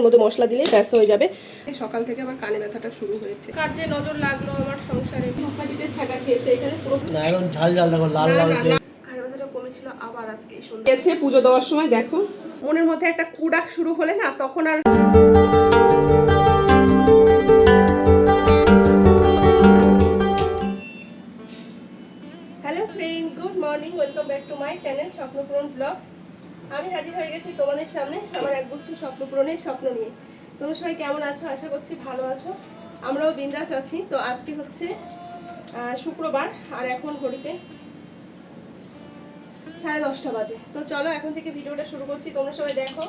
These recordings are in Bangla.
এর মধ্যে মশলা দিলেই ব্যাস হয়ে যাবে। সকাল থেকে আমার কানে ব্যথাটা শুরু হয়েছে। কার যে নজর লাগল আমার সংসারে? পিঠে ছাকা খেয়েছে এখানে পুরো না এখন ঝাল ঝাল দেখো লাল লাল কানে ব্যথাটা কমেছিল আবার আজকে সন্ধ্যা। গেছে পুজো দেওয়ার সময় দেখো। মনের মধ্যে একটা কুড়াক শুরু হলে না তখন আর hello friend good morning welcome back to my channel Swapnapuran vlog আমি হাজির হয়ে গেছি তোমাদের সামনে, আমার এক গুচ্ছ স্বপ্নপূরণের স্বপ্ন নিয়ে। তোমরা সবাই কেমন আছো? আশা করছি ভালো আছো। আমরাও বিন্দাস আছি। তো আজকে হচ্ছে শুক্রবার, আর এখন ঘড়িতে সাড়ে দশটা বাজে। তো চলো এখন থেকে ভিডিওটা শুরু করছি। তোমরা সবাই দেখো।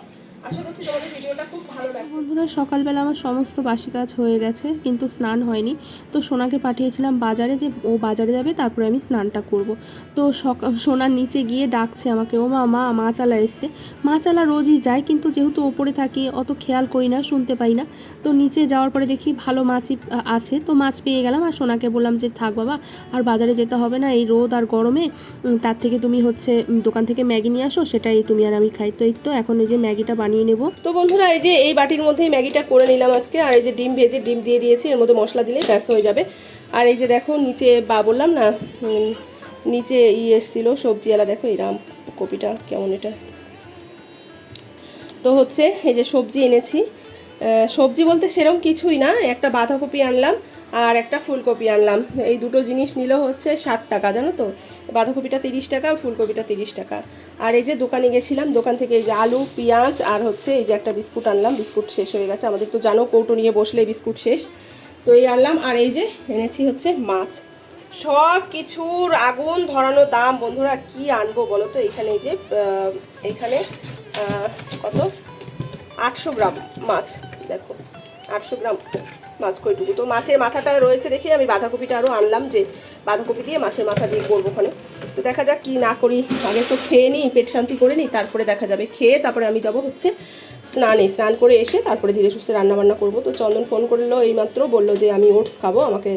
বন্ধুরা, সকালবেলা আমার সমস্ত বাসি কাজ হয়ে গেছে, কিন্তু স্নান হয়নি। তো সোনাকে পাঠিয়েছিলাম বাজারে যে ও বাজারে যাবে, তারপরে আমি স্নানটা করব। তো সোনার নিচে গিয়ে ডাকছে আমাকে, ও মা মা মাচালা এসছে। মাচালা রোজই যায়, কিন্তু যেহেতু ওপরে থাকি, অত খেয়াল করি না, শুনতে পাই না। তো নিচে যাওয়ার পরে দেখি ভালো মাছই আছে। তো মাছ পেয়ে গেলাম, আর সোনাকে বললাম যে, থাক বাবা, আর বাজারে যেতে হবে না, এই রোদ আর গরমে তার থেকে তুমি হচ্ছে দোকান থেকে ম্যাগি নিয়ে আসো, সেটাই তুমি আর আমি খাই। তো এই তো, এখন এই যে ম্যাগিটা বানিয়ে নেব। তো বন্ধুরা, এই যে এই বাটির মধ্যেই ম্যাগিটা করে নিলাম আজকে, আর এই যে ডিম ভেজে ডিম দিয়ে দিয়েছি, এর মধ্যে মশলা দিলে ব্যাস হয়ে যাবে। আর এই যে দেখো, নিচে বা বললাম না নিচে ই এসছিল সবজিওয়ালা দেখো এরাম কপিটা কেমন এটা। তো হচ্ছে এই যে সবজি এনেছি। সবজি বলতে সেরকম কিছুই না, একটা বাঁধাকপি আনলাম আর একটা ফুলকপি আনলাম। এই দুটো জিনিস নিল হচ্ছে ষাট টাকা, জানো তো? বাঁধাকপিটা তিরিশ টাকা ফুলকপিটা তিরিশ টাকা। আর এই যে দোকানে গেছিলাম, দোকান থেকে এই যে আলু, পেঁয়াজ, আর হচ্ছে এই যে একটা বিস্কুট আনলাম। বিস্কুট শেষ হয়ে গেছে। আমাদের তো জানো, কৌটো নিয়ে বসলে বিস্কুট শেষ। তো এই আনলাম, আর এই যে এনেছি হচ্ছে মাছ। সব কিছুর আগুন ধরানো দাম, বন্ধুরা, কি আনব বলো তো? এখানে এই যে এখানে কত? আটশো গ্রাম মাছ, দেখো। আটশো গ্রাম। মাছ কইটুকু। তো মাছের মাথাটা রয়েছে দেখে আমি বাঁধাকপিটা আরও আনলাম যে বাঁধাকপি দিয়ে মাছের মাথা দিয়ে করব ওখানে। তো দেখা যাক কি না করি। আগে তো খেয়ে নিই, পেট শান্তি করে নিই, তারপরে দেখা যাবে। খেয়ে তারপরে আমি যাব হচ্ছে স্নানে। স্নান করে এসে তারপরে ধীরে সুস্থে রান্নাবান্না করব। তো চন্দন ফোন করল এইমাত্র, বলল যে আমি ওটস খাব, আমাকে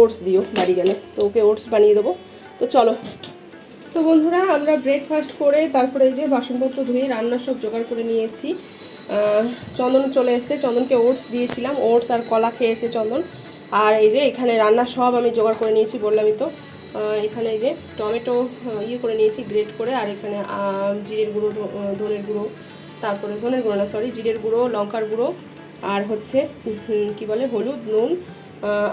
ওটস দিও বাড়ি গেলে। তো ওকে ওটস বানিয়ে দেবো। তো চলো। তো বন্ধুরা, আমরা ব্রেকফাস্ট করে তারপরে এই যে বাসনপত্র ধুয়ে রান্নার সব জোগাড় করে নিয়েছি। চন্দন চলে এসছে। চন্দনকে ওটস দিয়েছিলাম। ওটস আর কলা খেয়েছে চন্দন। আর এই যে এখানে রান্না সব আমি জোগাড় করে নিয়েছি বললামই তো। এখানে এই যে টমেটো ইয়ে করে নিয়েছি গ্রেট করে। আর এখানে জিরের গুঁড়ো ধনের গুঁড়ো। তারপরে ধনের গুঁড়ো না সরি জিরের গুঁড়ো, লঙ্কার গুঁড়ো। আর হচ্ছে কি বলে, হলুদ, নুন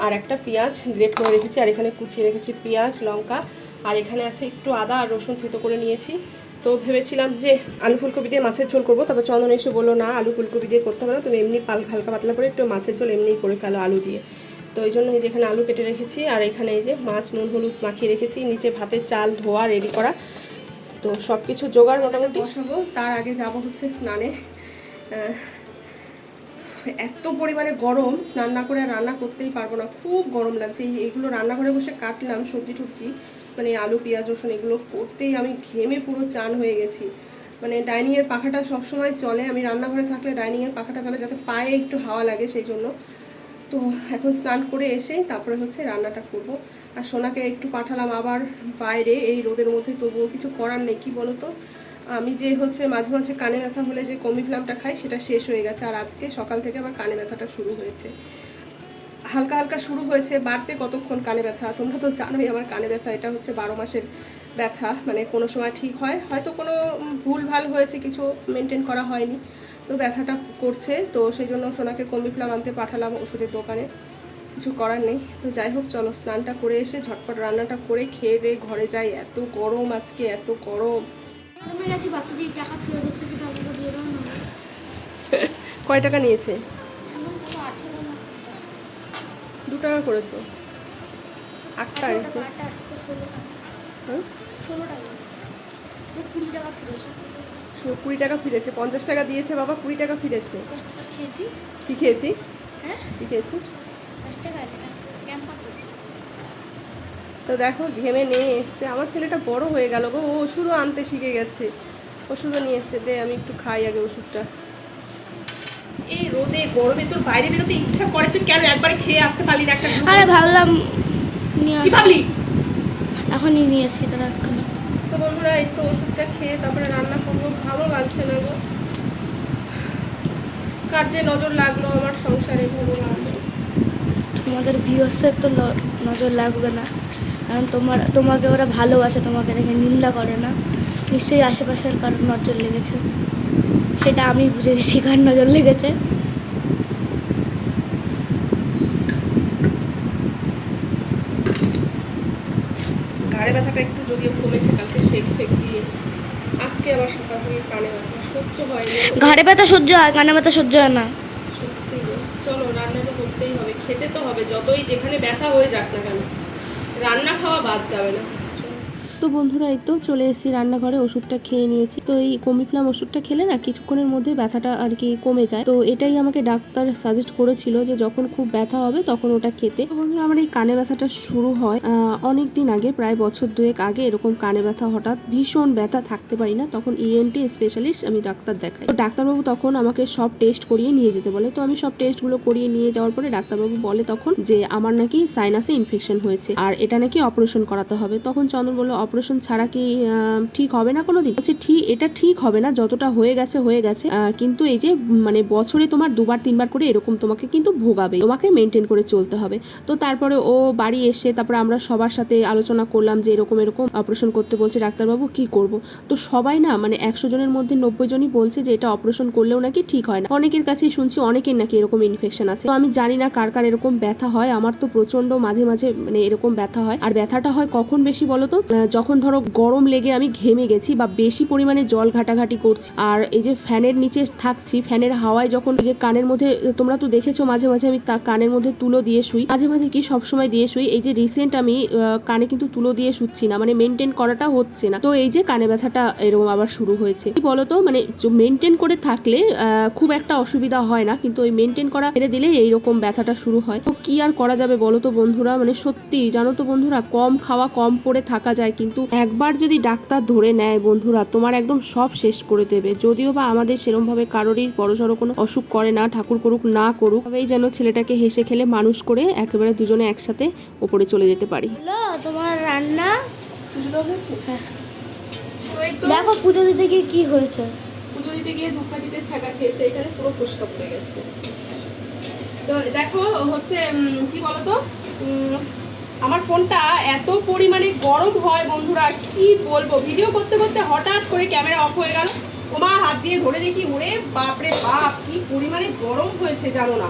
আর একটা পেঁয়াজ গ্রেট করে রেখেছি। আর এখানে কুচিয়ে রেখেছি পেঁয়াজ, লঙ্কা। আর এখানে আছে একটু আদা আর রসুন থেতো করে নিয়েছি। তো ভেবেছিলাম যে আলু ফুলকপি দিয়ে মাছের ঝোল করব, তারপর চন্দন এসে বলল, না, আলু ফুলকপি দিয়ে করতে হবে না, তুমি এমনি পাল হালকা পাতলা করে একটু মাছের ঝোল এমনি করে ফেলো আলু দিয়ে। তো এই জন্য এই যে এখানে আলু কেটে রেখেছি, আর এখানে এই যে মাছ, নুন, হলুদ মাখিয়ে রেখেছি, নিচে ভাতের চাল, ধোয়া রেডি করা। তো সব কিছু জোগাড় মোটামুটি। বসাবো, তার আগে যাব হচ্ছে স্নানে। এত পরিমাণে গরম, স্নান না করে রান্না করতেই পারব না, খুব গরম লাগছে। এই এগুলো রান্না করে বসে কাটলাম সবজি টুবজি মানে আলু, পেঁয়াজ, রসুন এগুলো করতেই আমি ঘেমে পুরো চান হয়ে গেছি। মানে ডাইনিংয়ের পাখাটা সবসময় চলে, আমি রান্নাঘরে থাকলে ডাইনিংয়ের পাখাটা চলে, যাতে পায়ে একটু হাওয়া লাগে সেই জন্য। তো এখন স্নান করে এসে তারপরে হচ্ছে রান্নাটা করব। আর সোনাকে একটু পাঠালাম আবার বাইরে, এই রোদের মধ্যে তবুও কিছু করার নেই, কি বলো তো আমি যে হচ্ছে মাঝে মাঝে কানে ব্যথা হলে যে কমি কমিফ্লামটা খাই, সেটা শেষ হয়ে গেছে। আর আজকে সকাল থেকে আবার কানে ব্যথাটা শুরু হয়েছে। হালকা হালকা শুরু হয়েছে বাড়তে কতক্ষণ কানে ব্যথা? তোমরা তো জানোই আমার কানে ব্যথা এটা হচ্ছে বারো মাসের ব্যথা মানে কোনো সময় ঠিক হয়। হয়তো কোনো ভুল ভালো হয়েছে কিছু মেনটেন করা হয়নি। তো ব্যথাটা করছে তো সেই জন্য সোনাকে কমিফ্লাম আনতে পাঠালাম ওষুধের দোকানে। কিছু করার নেই। তো যাই হোক চলো স্নানটা করে এসে ঝটপট রান্নাটা করে খেয়ে দিয়ে ঘরে যাই। এত গরম আজকে এত গরম। কয় টাকা বাকি যে টাকা ফেরত এসে সেটা আমাকে দিয়ে দাও না কয় টাকা নিয়েছে এমন তো আঠেরো না দু টাকা করে তো। আটটা দিয়ে কুড়ি টাকা ফিরেছে। পঞ্চাশ টাকা দিয়েছে বাবা কুড়ি টাকা ফিরেছে। কি খেয়েছিস? হ্যাঁ? কি খেয়েছিস তো দেখো ঘেমে নিয়ে এসছে। আমার ছেলেটা বড় হয়ে গেল গো। ও ওষুধও আনতে শিখে গেছে। ওষুধও নিয়ে এসছে। দে আমি একটু খাই আগে ওষুধটা। এই গরমে তোর বাইরে বেরোতে ইচ্ছা করে তুই কেন একবারে খেয়ে আসতে পারলি না একটা আরে ভাবলাম কি ভাবলি? এখনই নিয়ে এসেছি তারা এক্ষুনি। তো বন্ধুরা এই তো ওষুধটা খেয়ে তারপরে রান্না করব। ভালো লাগছে না গো। কার যে নজর লাগল আমার সংসারে ভগবান তোমাদের ভিউয়ার্সের তো নজর লাগবে না। কারণ তোমার তোমাকে ওরা ভালোবাসে তোমাকে দেখে নিন্দা করে না। নিশ্চয়ই আশেপাশের কারোর নজর লেগেছে। সেটা আমি বুঝে গেছি কার নজর লেগেছে। ঘাড়ে ব্যথাটা একটু যদিও কমেছে কালকে শেক ফেক দিয়ে আজকে আবার সকাল থেকে কানে ব্যথা সহ্য হয় ঘাড়ে ব্যথা সহ্য হয় কানে ব্যথা সহ্য হয় না। সত্যি চলো রান্না তো করতেই হবে খেতে তো হবে যতই যেখানে ব্যথা হয়ে যাক না কেন রান্না খাওয়া বাদ যাবে না। তো বন্ধুরা, এই তো চলে এসেছি রান্নাঘরে, ওষুধটা খেয়ে নিয়েছি। তো এই কমিফ্লাম ওষুধটা খেলে না কিছুক্ষণের মধ্যে ব্যথাটা আর কি কমে যায়। তো এটাই আমাকে ডাক্তার সাজেস্ট করেছিল যে যখন খুব ব্যথা হবে তখন ওটা খেতে। বন্ধুরা, আমার এই কানে ব্যথাটা শুরু হয় অনেক দিন আগে, প্রায় বছর দুয়েক আগে এরকম কানে ব্যথা হঠাৎ ভীষণ ব্যথা থাকতে পারি না, তখন E ইএনটি স্পেশালিস্ট আমি ডাক্তার দেখাই। তো ডাক্তারবাবু তখন আমাকে সব টেস্ট করিয়ে নিয়ে যেতে বলে। তো আমি সব টেস্টগুলো করিয়ে নিয়ে যাওয়ার পরে ডাক্তারবাবু বলে তখন যে আমার নাকি সাইনাসে ইনফেকশন হয়েছে, আর এটা নাকি অপারেশন করাতে হবে। তখন চন্দন বলল অপারেশন ছাড়া কি ঠিক হবে না কোনোদিন? বলছে, ঠিক, এটা ঠিক হবে না, যতটা হয়ে গেছে হয়ে গেছে। কিন্তু এই যে মানে বছরে তোমার দুবার, তিনবার করে এরকম তোমাকে কিন্তু ভোগাবে। তোমাকে মেনটেন করে চলতে হবে। তো তারপরে ও বাড়ি এসে, তারপরে আমরা সবার সাথে আলোচনা করলাম যে এরকম এরকম অপারেশন করতে বলছে ডাক্তারবাবু, কি করব? তো সবাই না মানে একশো জনের মধ্যে নব্বই জনই বলছে যে এটা অপারেশন করলেও নাকি ঠিক হয় না। অনেকের কাছে শুনছি অনেকের নাকি এরকম ইনফেকশন আছে। তো আমি জানি না কার কার এরকম ব্যথা হয়। আমার তো প্রচণ্ড মাঝে মাঝে মানে এরকম ব্যথা হয়। আর ব্যথাটা হয় কখন বেশি বলো তো যখন ধরো গরম লেগে আমি ঘেমে গেছি বা বেশি পরিমাণে জল ঘাটাঘাটি করছি, আর এই যে ফ্যানের নিচে থাকছি, ফ্যানের হাওয়ায় যখন যে কানের মধ্যে, তোমরা তো দেখেছ মাঝে মাঝে আমি তা কানের মধ্যে তুলো দিয়ে শুই। মাঝে মাঝে কি সবসময় দিয়ে শুই, এই যে রিসেন্ট আমি কানে কিন্তু তুলো দিয়ে শুচ্ছি না মানে মেনটেন করাটা হচ্ছে না। তো এই যে কানে ব্যথাটা এরকম আবার শুরু হয়েছে। কি বলতো মানে মেনটেন করে থাকলে খুব একটা অসুবিধা হয় না, কিন্তু ওই মেনটেন করা ছেড়ে দিলে এইরকম ব্যথাটা শুরু হয়। তো কি আর করা যাবে বলো তো বন্ধুরা? মানে সত্যি জানো তো বন্ধুরা, কম খাওয়া, কম পরে থাকা যায় কিন্তু। একবার যদি ডাক্তার ধরে নেয় বন্ধুরা তোমার একদম সব শেষ করে দেবে। যদিও বা আমাদের সেরম ভাবে কারোরই বড়সড় কোনো অসুখ করে না ঠাকুর করুক না করুক তবেই যেন ছেলেটাকে হেসে খেলে মানুষ করে একেবারে দুজনে একসাথে ওপরে চলে যেতে পারি। তোমার রান্না? দেখো পুজো দিতে গিয়ে কি হয়েছে। পুজো দিতে গিয়ে ধূপকাঠিতে ছাকা খেয়েছে এখানে পুরো ফুসকা পড়ে গেছে। তো দেখো হচ্ছে কি বলতো? আমার ফোনটা এত পরিমাণে গরম হয় বন্ধুরা কি বলব? ভিডিও করতে করতে হঠাৎ করে ক্যামেরা অফ হয়ে গেল। ওমা হাত দিয়ে ধরে দেখি ওরে বাপরে বাপ কি পরিমাণে গরম হয়েছে জানো না।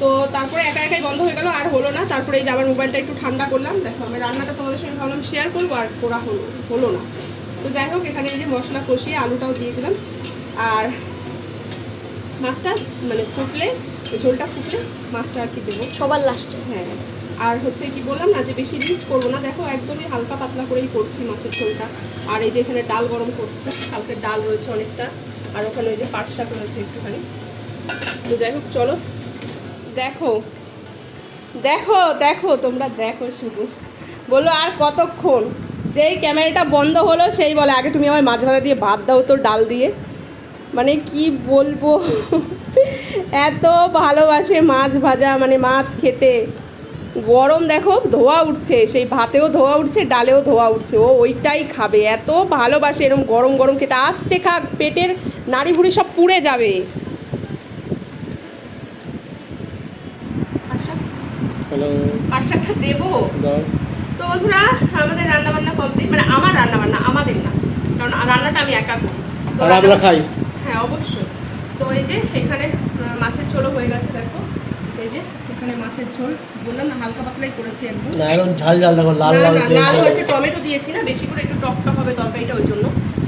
তো তারপরে একা একাই বন্ধ হয়ে গেল আর হলো না। তারপরে এই যে আবার মোবাইলটা একটু ঠান্ডা করলাম। দেখো আমি রান্নাটা তোমাদের সঙ্গে ভাবলাম শেয়ার করব আর করা হলো হলো না। তো যাই হোক এখানে এই যে মশলা কষিয়ে আলুটাও দিয়ে দিলাম। আর মাছটা মানে ফুটলে ঝোলটা ফুটলে মাছটা আর কি দেবো? সবার লাস্টে হ্যাঁ। আর হচ্ছে কি বললাম না যে বেশি রিচ করব না। দেখো, একদমই হালকা পাতলা করেই করছি মাছের ঝোলটা। আর এই যে এখানে ডাল গরম করছি, কালকে ডাল রয়েছে অনেকটা, আর ওখানে ওই যে পাট শাক রয়েছে একটুখানি। তো যাই হোক, চলো। দেখো দেখো দেখো, তোমরা দেখো শুধু। বলল, আর কতক্ষণ? যেই ক্যামেরাটা বন্ধ হলো, সেই বলে, আগে তুমি আমার মাছ ভাজা দিয়ে ভাত দাও তো ডাল দিয়ে। মানে কি বলব? এত ভালোবাসে মাছ ভাজা মানে মাছ খেতে। গরম দেখো ধোয়া উঠছে সেই ভাতেও ধোয়া উঠছে ডালেও ধোয়া উঠছে। ও ওইটাই খাবে এত ভালোবাসে এরকম গরম গরম খেতে। আস্তে খাক পেটের নাড়ি ভুড়ি সব পুড়ে যাবে। দেবো? তো বন্ধুরা আমাদের রান্না বান্না কমপ্লিট মানে আমার রান্না বান্না আমাদের না। কারণ রান্নাটা আমি একা করি। আর আমরা খাই। হ্যাঁ অবশ্যই। তো এই যে এখানে মাছের হয়ে গেছে দেখো। এই যে এখানে মাছের ঝোল। বললাম না হালকা পাতলাই করেছি একদম। না এখন ঝাল ঝাল দেখো লাল লাল লাল হয়েছে টমেটো দিয়েছি না বেশি করে একটু টক টক হবে তরকারিটা ওই জন্য।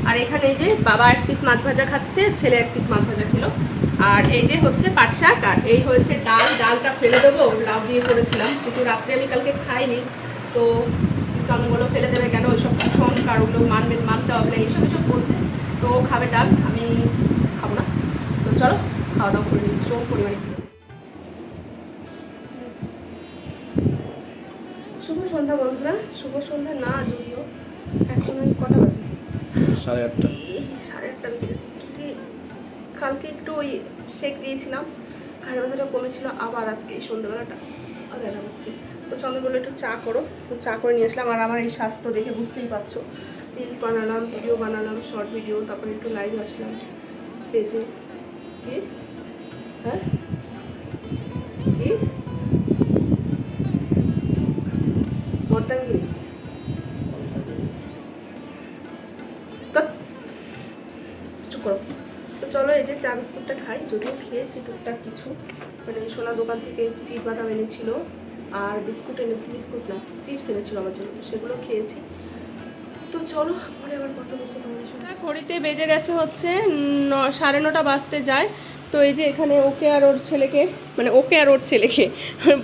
আর এখানে এই যে বাবা এক পিস মাছ ভাজা খাচ্ছে ছেলে এক পিস মাছ ভাজা খেলো। আর এই যে হচ্ছে পাট শাক আর এই হয়েছে ডাল। ডালটা ফেলে দেবো লাউ দিয়ে করেছিলাম। কিন্তু রাত্রে আমি কালকে খাইনি। তো চন্দ্রগুলো ফেলে দেবে কেন? ওইসব সংস্কার ওগুলো মানবেন মানতে হবে না এইসব এইসব বলছে। তো ও খাবে ডাল আমি খাব না। তো চলো খাওয়া দাওয়া করে নিই। চোখ পরিমাণে সন্ধ্যা বন্ধুরা শুভ সন্ধ্যা না যদিও এখন ওই কটা বাজে। সাড়ে আটটা। সাড়ে আটটা বেজে গেছে। কি কালকে একটু ওই শেক দিয়েছিলাম ঘাড়ে ব্যথাটা কমেছিল আবার আজকে এই সন্ধ্যাবেলাটা ব্যথা হচ্ছে তো চন্দ্র বলল একটু চা করো। তো চা করে নিয়ে আসলাম আর আমার এই স্বাস্থ্য দেখে বুঝতেই পারছ। রিলস বানালাম ভিডিও বানালাম শর্ট ভিডিও তারপরে একটু লাইভ আসলাম। পেজে। কি? হ্যাঁ? করো। তো চলো এই যে চা বিস্কুটটা খাই, যদিও খেয়েছি টুকটাক কিছু। মানে সোনা দোকান থেকে চিপ বাদাম এনেছিল, আর বিস্কুট এনে বিস্কুট না, চিপস এনেছিল আমার জন্য, সেগুলো খেয়েছি। তো চলো, পরে আবার কথা বলছি তোমাদের সঙ্গে। ঘড়িতে বেজে গেছে হচ্ছে সাড়ে নটা বাজতে যায়। তো এই যে এখানে ওকে আর ওর ছেলেকে মানে ওকে আর ওর ছেলেকে,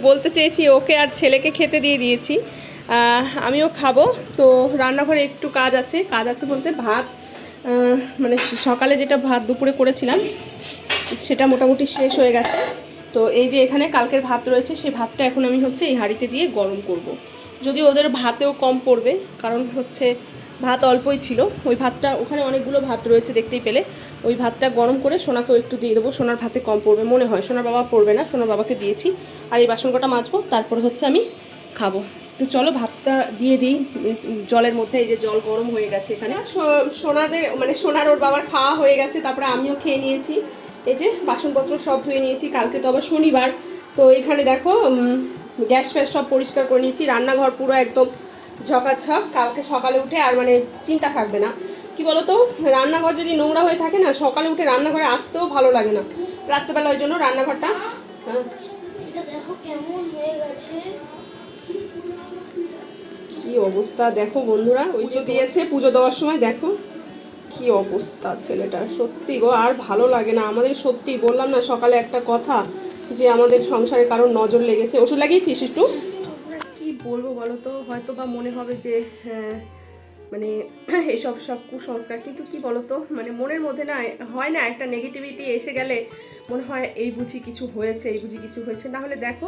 বলতে চেয়েছি ওকে আর ছেলেকে খেতে দিয়ে দিয়েছি। আমিও খাব। তো রান্নাঘরে একটু কাজ আছে কাজ আছে বলতে ভাত মানে সকালে যেটা ভাত দুপুরে করেছিলাম, সেটা মোটামুটি শেষ হয়ে গেছে। তো এই যে এখানে কালকের ভাত রয়েছে, সেই ভাতটা এখন আমি হচ্ছে এই হাঁড়িতে দিয়ে গরম করব। যদি ওদের ভাতেও কম পড়বে, কারণ হচ্ছে ভাত অল্পই ছিল। ওই ভাতটা, ওখানে অনেকগুলো ভাত রয়েছে দেখতেই পেলে। ওই ভাতটা গরম করে সোনাকেও একটু দিয়ে দেবো, সোনার ভাতে কম পড়বে। মনে হয়, সোনার বাবা পড়বে না, সোনার বাবাকে দিয়েছি। আর এই বাসন কটা মাজবো, তারপরে হচ্ছে আমি খাব। তো চলো ভাতটা দিয়ে দিই জলের মধ্যে এই যে জল গরম হয়ে গেছে এখানে। সো- সোনাদের মানে সোনার ওর বাবার খাওয়া হয়ে গেছে তারপরে আমিও খেয়ে নিয়েছি। এই যে বাসনপত্র সব ধুয়ে নিয়েছি কালকে তো আবার শনিবার। তো এখানে দেখো গ্যাস ফ্যাস সব পরিষ্কার করে নিয়েছি রান্নাঘর পুরো একদম ঝকাঝক। কালকে সকালে উঠে আর মানে চিন্তা থাকবে না। কি বলতো রান্নাঘর যদি নোংরা হয়ে থাকে না সকালে উঠে রান্নাঘরে আসতেও ভালো লাগে না। রাত্রেবেলা ওই জন্য রান্নাঘরটা হ্যাঁ, এটা দেখো কেমন হয়ে গেছে। কি অবস্থা? দেখো বন্ধুরা ওই যে দিয়েছে পুজো দেওয়ার সময় দেখো। কি অবস্থা ছেলেটার সত্যি গো আর ভালো লাগে না। আমাদের সত্যি বললাম না সকালে একটা কথা যে আমাদের সংসারে কারোর নজর লেগেছে। ওষুধ লাগিয়েছিস একটু? কি বলব বলো তো? হয়তো বা মনে হবে যে হ্যাঁ, মানে এসব সব কুসংস্কার। কিন্তু কি বলতো মানে মনের মধ্যে না হয় না একটা নেগেটিভিটি এসে গেলে মনে হয় এই বুঝি কিছু হয়েছে এই বুঝি কিছু হয়েছে। না হলে দেখো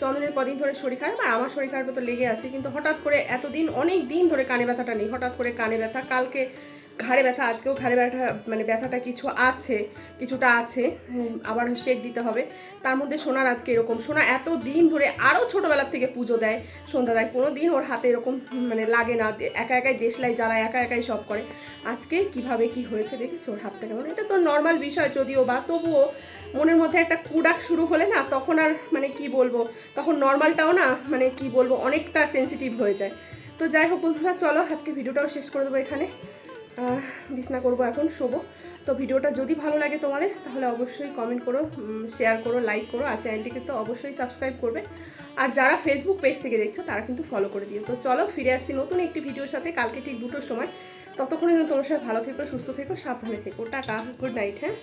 চন্দনের কদিন ধরে শরীর খারাপ আর আমার শরীর খারাপ তো লেগে আছে, কিন্তু হঠাৎ করে এতদিন অনেক দিন ধরে কানে ব্যথাটা নেই। হঠাৎ করে কানে ব্যথা, কালকে ঘাড়ে ব্যথা, আজকেও ঘাড়ে ব্যথা মানে ব্যথাটা কিছু আছে, কিছুটা আছে আবার শেক দিতে হবে। তার মধ্যে সোনার আজকে এরকম, সোনা এত দিন ধরে আরও ছোটোবেলার থেকে পুজো দেয়, সন্ধ্যা দেয়, কোনো দিন ওর হাতে এরকম মানে লাগে না। একা একাই দেশলাই জ্বালায়, একা একাই সব করে। আজকে কীভাবে কি হয়েছে দেখেছ? ওর হাতটা কেমন? এটা তো নর্মাল বিষয়, যদিও বা, তবুও মনের মধ্যে একটা কুডাক শুরু হলে না তখন আর মানে কি বলব, তখন নর্মালটাও না মানে কি বলব, অনেকটা সেন্সিটিভ হয়ে যায়। তো যাই হোক বন্ধুরা, চলো আজকে ভিডিওটাও শেষ করে দেবো এখানে। বিছনা করব এখন, শোবো। তো ভিডিওটা যদি ভালো লাগে তোমাদের, তাহলে অবশ্যই কমেন্ট করো শেয়ার করো লাইক করো, আর চ্যানেলটিকে তো অবশ্যই সাবস্ক্রাইব করবে। আর যারা ফেসবুক পেজ থেকে দেখছ, তারা কিন্তু ফলো করে দিও। তো চলো ফিরে আসছি নতুন একটি ভিডিওর সাথে, কালকে ঠিক দুটোর সময়। ততক্ষণে তোমার সবাই ভালো থেকো, সুস্থ থেকো, সাবধানে থেকো। টাটা গুড নাইট হ্যাঁ?